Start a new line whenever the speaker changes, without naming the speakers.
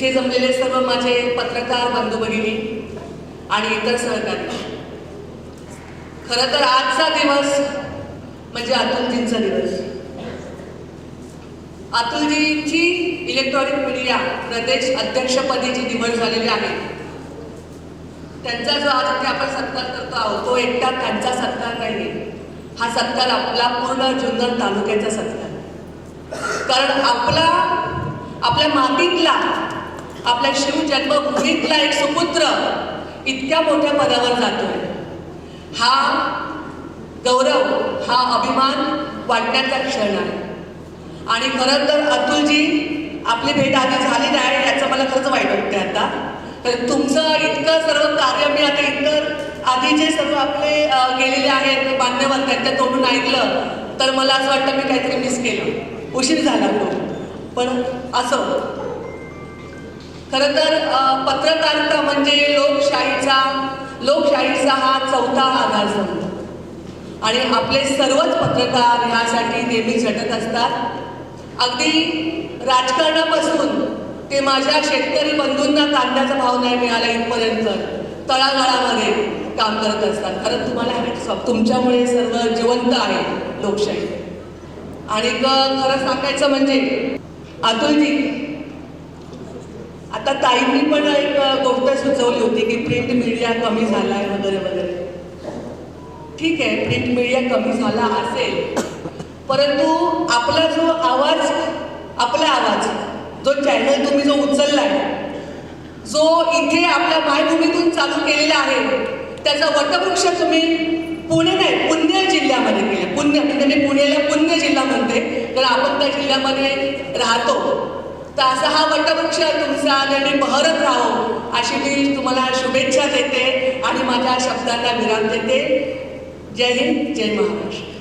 इथे जमलेले सर्व माझे पत्रकार बंधू भगिनी आणि इतर सहकारी खरं तर आजचा दिवस म्हणजे अतुलजींचा दिवस. अतुलजींची इलेक्ट्रॉनिक मीडिया प्रदेश अध्यक्षपदी जी निवड झालेली आहे त्यांचा जो आज इथे आपण सत्कार करतो आहोत तो एकटा त्यांचा सत्कार नाही हा सत्कार आपला पूर्ण जुन्नर तालुक्याचा सत्कार कारण आपला आपल्या मातीतला आपल्या शिवजन्मभूमीतला एक सुपुत्र इतक्या मोठ्या पदावर जातोय. हा गौरव हा अभिमान वाटण्याचा क्षण आहे. आणि खरं तर अतुलजी आपली भेट आधी झाली नाही याचं मला खरंच वाईट वाटतंय आता. तर तुमचं इतकं सर्व कार्य मी आता इतर आधी जे सर्व आपले गेलेले आहेत मान्यवर त्यांच्या तोंडून ऐकलं तर मला असं वाटतं मी काहीतरी मिस केलं. उशीर झाला पण असं खरं तर पत्रकारिता म्हणजे लोकशाहीचा लोकशाहीचा हा चौथा आधारस्तंभ आणि आपले सर्वच पत्रकार ह्यासाठी नेहमी झटत असतात. अगदी राजकारणापासून ते माझ्या शेतकरी बंधूंना कांद्याचा भाव नाही मिळाला इथपर्यंत तळागाळामध्ये काम करत असतात. कारण तुम्हाला तुमच्यामुळे सर्व जिवंत आहे लोकशाही. आणि खरं सांगायचं म्हणजे अतुलजी आता ताईंनी पण एक गोष्ट सुचवली होती की प्रिंट मीडिया कमी झाला आहे वगैरे वगैरे. ठीक आहे प्रिंट मीडिया कमी झाला असेल. परंतु आपला जो आवाज आपला आवाज जो चॅनल तुम्ही जो उचललाय जो इथे आपल्या मायभूमीतून चालू केलेला आहे त्याचा वटवृक्ष तुम्ही पुणे नाही पुणे जिल्ह्यामध्ये केला. पुण्य म्हणजे मी पुण्याला पुण्य जिल्हा म्हणते कारण आपण त्या जिल्ह्यामध्ये राहतो. तर असा हा वटवृक्ष तुमचा नेहमी बहरत राहो अशी मी तुम्हाला शुभेच्छा देते आणि माझ्या शब्दांना विराम देते. जय हिंद जय महाराष्ट्र.